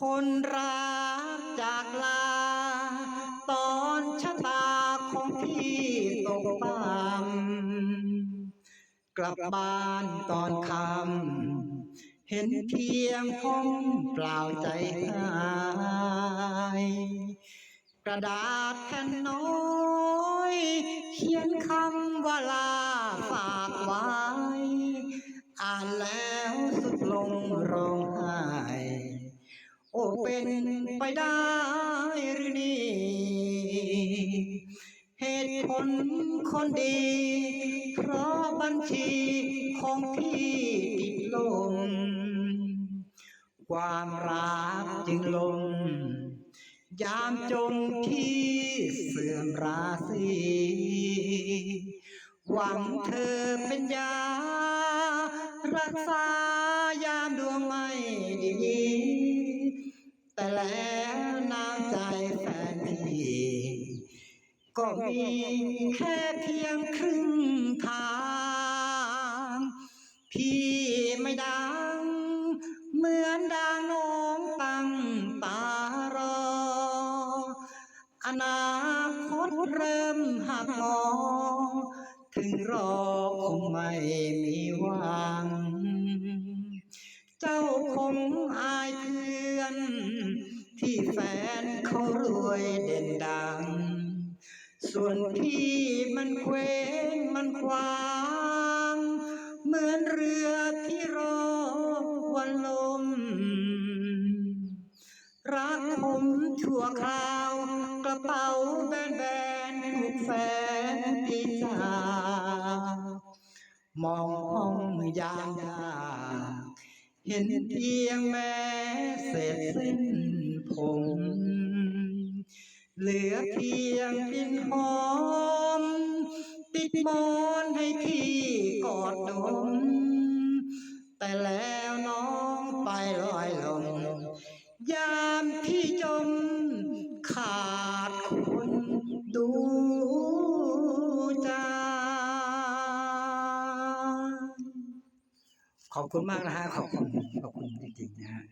คนรักจากลา ตอนชะตาของพี่ตกต่ำกลับบ้านตอนคำเห็นเพียงห้องเปล่าใจหายกระดาษแผ่นน้อย เขียนคำว่าลาฝากไว้ อ่านแล้วสุดลงร้องไห้ โอ้เป็นไปได้หรือนี่เหตุผลคนดี เพราะบัญชีของพี่ติดลมความรักจึงลง ยามจงที่เสื่อมราศีหวังเธอเป็นยา รักษายามดวงไม่ดี แต่แล้วน้ำใจแฟนพี่ก็มีแค่เพียงครึ่งทาง พี่ไม่ดัง เหมือนดังน้องตั้งตารอ อนาคตเริ่มหักงอถึงรอคงไม่มีหวัง เจ้าคงอา ที่แฟนเขารวยเด่นดัง ส่วนพี่มันเคว้งมันควางเหมือนเรือที่รอวันลม รักผมชั่วคราว กระเป๋าแบนแบนๆถูกแฟนตีจามองห้องยามยากเห็นเพียงแม่เศษเส้น เหลือเพียงกลิ่นหอม ติดมอนให้พี่กอดดม แต่แล้วน้องไปลอยลม ยามพี่จมขาดคนดูใจขอบคุณมากนะฮะ ขอบคุณ ขอบคุณจริงๆนะฮะ